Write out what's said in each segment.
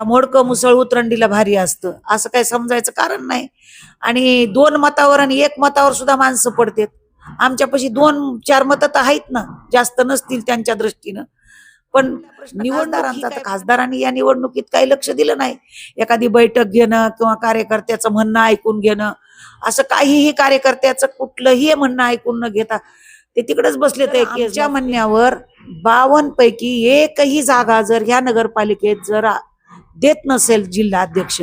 मोडकं मुसळ उतरंडीला भारी असतं. असं काही समजायचं कारण नाही. आणि दोन मतावर आणि एक मतावर सुद्धा माणसं पडतात. आमच्यापाशी दोन चार मतं तर आहेत ना. जास्त नसतील त्यांच्या दृष्टीनं. पण निवडणुकांचा तर खासदारांनी या निवडणुकीत काही लक्ष दिलं नाही. एखादी बैठक घेणं किंवा कार्यकर्त्याचं म्हणणं ऐकून घेणं. असं काहीही कार्यकर्त्याचं कुठलंही म्हणणं ऐकून न घेता ते तिकडेच बसले ते आमच्या म्हणण्यावर बावन्न पैकी एकही जागा जर ह्या नगरपालिकेत जर देत नसेल जिल्हा अध्यक्ष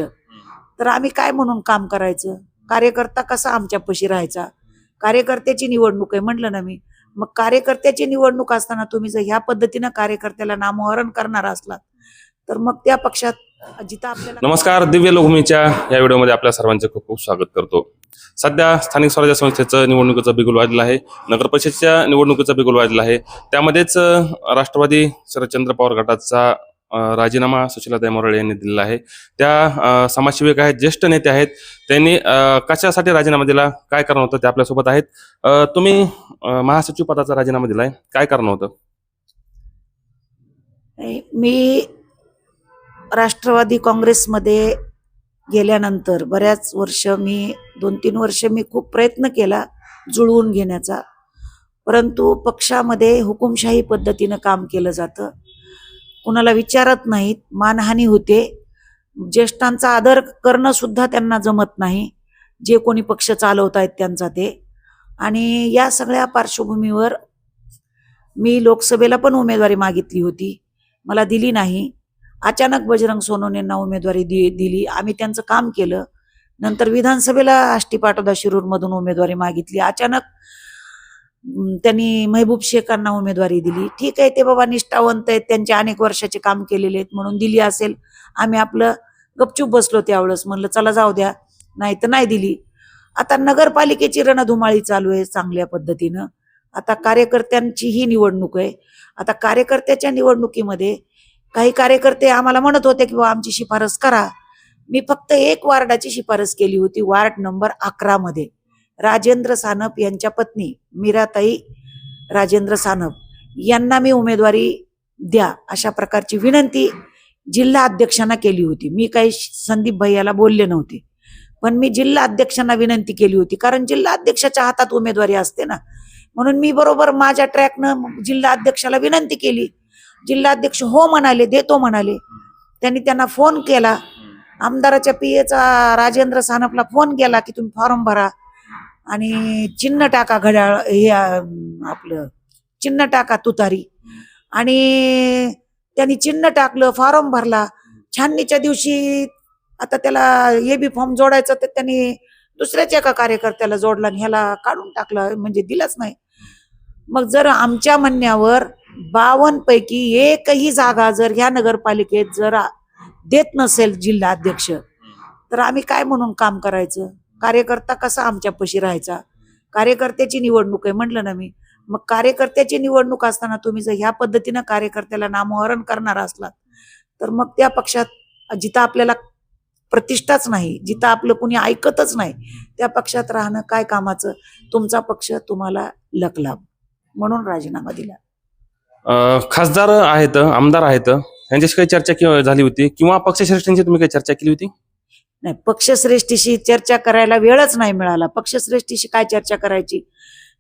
तर आम्ही काय म्हणून काम करायचं? कार्यकर्ता कसा आमच्यापाशी राहायचा? कार्यकर्त्याची निवडणूक आहे म्हटलं ना मी. मग कार्यकर्त्याची निवडणूक असताना तुम्ही जर ह्या पद्धतीनं कार्यकर्त्याला नामोहरण करणार असलात तर मग त्या पक्षात जिथं आपल्याला नमस्कार दिव्य लोकभूमीच्या या व्हिडिओमध्ये आपल्या सर्वांचे खूप खूप स्वागत करतो. सध्या स्थानिक स्वराज्य संस्थेचं निवडणुकीचं बिगुल वाजलं आहे नगर परिषदेच्या निवडणुकीचं बिगुल वाजलं आहे. त्यामध्येच राष्ट्रवादी शरदचंद्र पवार गटाचा राजीनामा सुशीलाताई मोराळे यांनी दिलेला आहे. त्या समाजसेविका समाजसेवक आहेत ज्येष्ठ नेते आहेत. त्यांनी कशासाठी राजीनामा दिला? काय कारण होतं? ते आपल्यासोबत आहेत. तुम्ही महासचिव पदाचा राजीनामा दिलाय. काय कारण होतं? मी राष्ट्रवादी काँग्रेसमध्ये गेल्यानंतर बऱ्याच वर्ष मी दोन तीन वर्ष मी खूप प्रयत्न केला जुळवून घेण्याचा. परंतु पक्षामध्ये हुकुमशाही पद्धतीनं काम केलं जातं. कुणाला विचारत नाहीत मानहानी होते. ज्येष्ठांचा आदर करणं सुद्धा त्यांना जमत नाही जे कोणी पक्ष चालवत आहेत त्यांचा ते. आणि या सगळ्या पार्श्वभूमीवर मी लोकसभेला पण उमेदवारी मागितली होती. मला दिली नाही. अचानक बजरंग सोनवणेंना उमेदवारी दि दिली. आम्ही त्यांचं काम केलं. नंतर विधानसभेला आष्टी पाटोदा शिरूरमधून उमेदवारी मागितली. अचानक त्यांनी महबूब शेखांना उमेदवारी दिली. ठीक आहे ते बाबा निष्ठावंत आहेत त्यांचे अनेक वर्षाचे काम केलेले आहेत म्हणून दिली असेल. आम्ही आपलं गपचूप बसलो त्यावेळेस म्हणलं चला जाऊ द्या. नाही तर नाही दिली. आता नगरपालिकेची रणधुमाळी चालू आहे चांगल्या पद्धतीनं. आता कार्यकर्त्यांची ही निवडणूक आहे. आता कार्यकर्त्याच्या निवडणुकीमध्ये काही कार्यकर्ते आम्हाला म्हणत होते की "बुवा, आमची शिफारस करा. मी फक्त एक वार्डाची शिफारस केली होती वार्ड नंबर अकरा मध्ये राजेंद्र सानप यांच्या पत्नी मीराताई राजेंद्र सानप यांना मी उमेदवारी द्या अशा प्रकारची विनंती जिल्हा अध्यक्षांना केली होती. मी काही संदीप भैयाला बोलले नव्हते. पण मी जिल्हा अध्यक्षांना विनंती केली होती. कारण जिल्हा अध्यक्षाच्या हातात उमेदवारी असते ना. म्हणून मी बरोबर माझ्या ट्रॅकनं जिल्हा अध्यक्षाला विनंती केली. जिल्हा अध्यक्ष हो म्हणाले देतो म्हणाले. त्यांनी त्यांना फोन केला. आमदाराच्या पी एचा राजेंद्र सानपला फोन केला की तुम्ही फॉर्म भरा. आणि चिन्ह टाका घड्याळ हे आपलं चिन्ह टाका तुतारी. आणि त्यांनी चिन्ह टाकलं फॉर्म भरला. छाननीच्या दिवशी आता त्याला ए बी फॉर्म जोडायचं तर त्यांनी दुसऱ्याच्या एका कार्यकर्त्याला जोडला आणि ह्याला काढून टाकला म्हणजे दिलाच नाही. मग जर आमच्या म्हणण्यावर बावन्न पैकी एकही जागा जर ह्या नगरपालिकेत जर देत नसेल जिल्हा अध्यक्ष तर आम्ही काय म्हणून काम करायचं? कार्यकर्ता कसा आमच्यापाशी राहायचा? कार्यकर्त्याची निवडणूक आहे म्हटलं ना मी. मग कार्यकर्त्याची निवडणूक असताना तुम्ही जर ह्या पद्धतीनं कार्यकर्त्याला नामोहरण करणार असलात तर मग त्या पक्षात जिथं आपल्याला प्रतिष्ठाच नाही जिथं आपलं कुणी ऐकतच नाही त्या पक्षात राहणं काय कामाचं? तुमचा पक्ष तुम्हाला लकलाभ म्हणून राजीनामा दिला. खासदार आहेत आमदार आहेत. यांच्याशी काही चर्चा झाली होती. किंवा पक्षश्रेष्ठांची तुम्ही काही चर्चा केली होती? नाही पक्षश्रेष्ठीशी चर्चा करायला वेळच नाही मिळाला. पक्षश्रेष्ठीशी काय चर्चा करायची?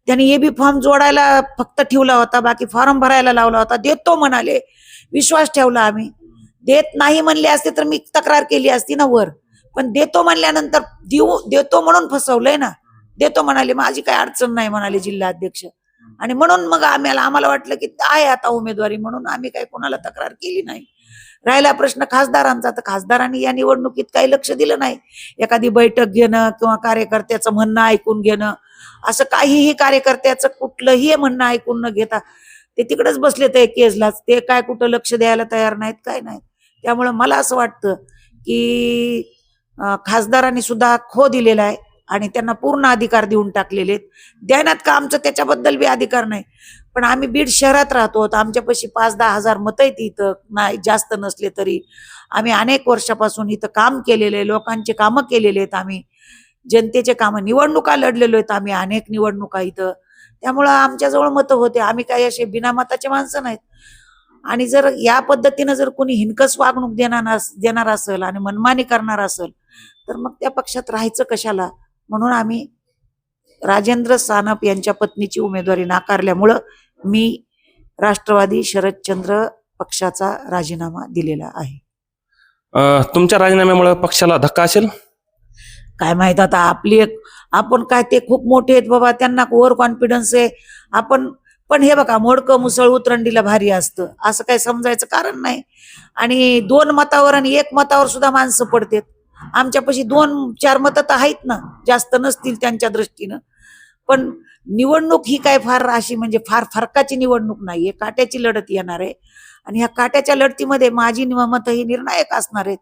त्यांनी ए बी फॉर्म जोडायला फक्त ठेवला होता बाकी फॉर्म भरायला लावला होता. देतो म्हणाले. विश्वास ठेवला आम्ही. देत नाही म्हणले असते तर मी तक्रार केली असती ना वर. पण देतो म्हणल्यानंतर देऊ देतो म्हणून फसवलंय ना. देतो म्हणाले माझी काही अडचण नाही म्हणाले जिल्हा अध्यक्ष आणि म्हणून मग आम्हाला आम्हाला वाटलं की आहे आता उमेदवारी म्हणून आम्ही काही कोणाला तक्रार केली नाही. राहिला प्रश्न खासदारांचा तर खासदारांनी या निवडणुकीत काही लक्ष दिलं नाही. एखादी बैठक घेणं किंवा कार्यकर्त्याचं म्हणणं ऐकून घेणं असं काहीही कार्यकर्त्याचं कुठलंही म्हणणं ऐकून न घेता ते तिकडेच बसले ते केसलाच ते काय कुठं लक्ष द्यायला तयार नाहीत काय नाहीत. त्यामुळे मला असं वाटतं की खासदारांनी सुद्धा खो दिलेला आहे आणि त्यांना पूर्ण अधिकार देऊन टाकलेले आहेत. द्यानात का आमचं त्याच्याबद्दल बी अधिकार नाही? पण आम्ही बीड शहरात राहतो आमच्यापाशी पाच दहा हजार मतं आहेत इथं. नाही जास्त नसले तरी. आम्ही अनेक वर्षापासून इथं काम केलेले लोकांचे कामं केलेले आहेत आम्ही. जनतेचे कामं निवडणुका लढलेलो आहेत आम्ही अनेक निवडणुका इथं. त्यामुळं आमच्याजवळ मतं होते. आम्ही काही असे बिनामताचे माणसं नाहीत. आणि जर या पद्धतीनं जर कोणी हिनकस वागणूक देणार देणार असेल आणि मनमानी करणार असेल तर मग त्या पक्षात राहायचं कशाला? म्हणून आम्ही राजेंद्र सानप यांच्या पत्नीची उमेदवारी नाकारल्यामुळं मी राष्ट्रवादी शरदचंद्र पक्षाचा राजीनामा दिलेला आहे. अ, तुमच्या राजीनाम्यामुळे पक्षाला धक्का असेल? काय माहीत आता आपली एक आपण काय ते खूप मोठे आहेत बाबा त्यांना ओव्हर कॉन्फिडन्स आहे. आपण पण हे बघा मोडकं मुसळ उतरंडीला भारी असतं. असं काही समजायचं कारण नाही. आणि दोन मतावर आणि एक मतावर सुद्धा माणसं पडतात. आमच्यापाशी दोन चार मतं तर आहेत ना जास्त नसतील त्यांच्या दृष्टीनं. पण निवडणूक ही काय फार अशी म्हणजे फार फरकाची निवडणूक नाहीये काट्याची लढत येणार आहे. आणि ह्या काट्याच्या लढतीमध्ये माझी मतं ही निर्णायक असणार आहेत.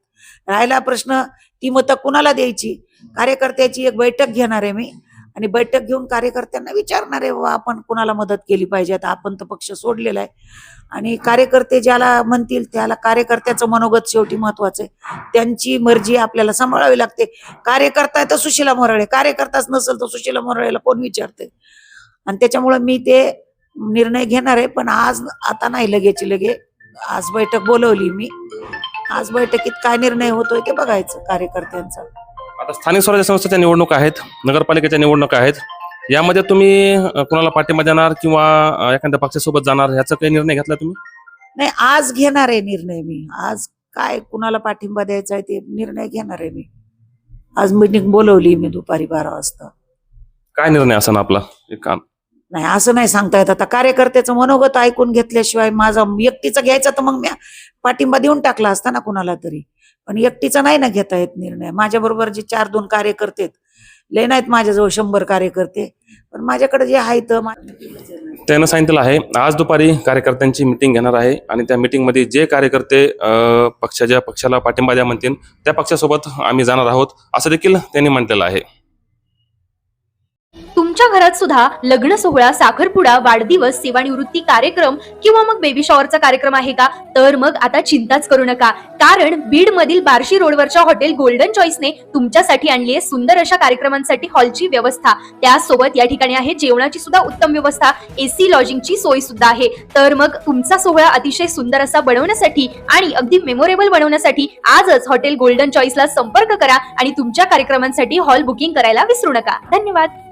राहिला प्रश्न ती मतं कुणाला द्यायची? कार्यकर्त्याची एक बैठक घेणार आहे मी. आणि बैठक घेऊन कार्यकर्त्यांना विचारणार आहे "वा, आपण कुणाला मदत केली पाहिजे? आता आपण तर पक्ष सोडलेला आहे. आणि कार्यकर्ते ज्याला म्हणतील त्याला कार्यकर्त्याचं मनोगत शेवटी महत्वाचं आहे. त्यांची मर्जी आपल्याला सांभाळावी लागते. कार्यकर्ता आहे तर सुशीला मोराळे. कार्यकर्ताच नसेल तर सुशीला मोराळेला कोण विचारते आणि त्याच्यामुळे मी ते निर्णय घेणार आहे पण आज आता नाही लगेची लगे. आज बैठक बोलवली मी. आज बैठकीत काय निर्णय होतोय ते बघायचं कार्यकर्त्यांचा. आता स्थानिक स्वराज्य संस्थेच्या निवडणुका आहेत नगरपालिकेच्या निवडणुका आहेत. यामध्ये तुम्ही कुणाला पाठिंबा देणार किंवा एखाद्या पक्षासोबत जाणार ह्याचा काही निर्णय घेतला तुम्ही? नाही आज घेणार आहे निर्णय मी. आज काय कुणाला पाठिंबा द्यायचा आहे ते निर्णय घेणार आहे मी. आज मीटिंग बोलवली मी दुपारी बारा वाजता. काय निर्णय असा ना आपला? एक काम. नाही असं नाही सांगता येत. आता कार्यकर्त्याचं मनोगत ऐकून घेतल्याशिवाय माझा एकटीचा घ्यायचा तर मग मी पाठिंबा देऊन टाकला असता ना कुणाला तरी. पण एकटीचा नाही ना घेता येत निर्णय. माझ्या बरोबर जे चार दोन कार्यकर्ते आहेत, लय नाहीत माझ्याजवळ शंभर कार्यकर्ते पण माझ्याकडे जे आहेत त्यानं सांगितलं आहे आज दुपारी कार्यकर्त्यांची मिटिंग घेणार आहे आणि त्या मिटिंगमध्ये जे कार्यकर्ते पक्षाच्या पक्षाला पाठिंबा द्या म्हणतील त्या पक्षासोबत आम्ही जाणार आहोत असं देखील त्यांनी म्हटलेलं आहे. तुमच्या घरात सुद्धा लग्न सोहळा साखरपुडा वाढदिवस सेवानिवृत्ती कार्यक्रम किंवा मग बेबी शॉवरचा कार्यक्रम आहे का? तर मग आता चिंताच करू नका. कारण बीड मधील बार्शी रोडवरच्या हॉटेल गोल्डन चॉईसने तुमच्यासाठी आणली आहे सुंदर अशा कार्यक्रमांसाठी हॉलची व्यवस्था. त्यासोबत या ठिकाणी आहे जेवणाची सुद्धा उत्तम व्यवस्था. एसी लॉजिंगची सोय सुद्धा आहे. तर मग तुमचा सोहळा अतिशय सुंदर असा बनवण्यासाठी आणि अगदी मेमोरेबल बनवण्यासाठी आजच हॉटेल गोल्डन चॉईसला संपर्क करा आणि तुमच्या कार्यक्रमांसाठी हॉल बुकिंग करायला विसरू नका. धन्यवाद.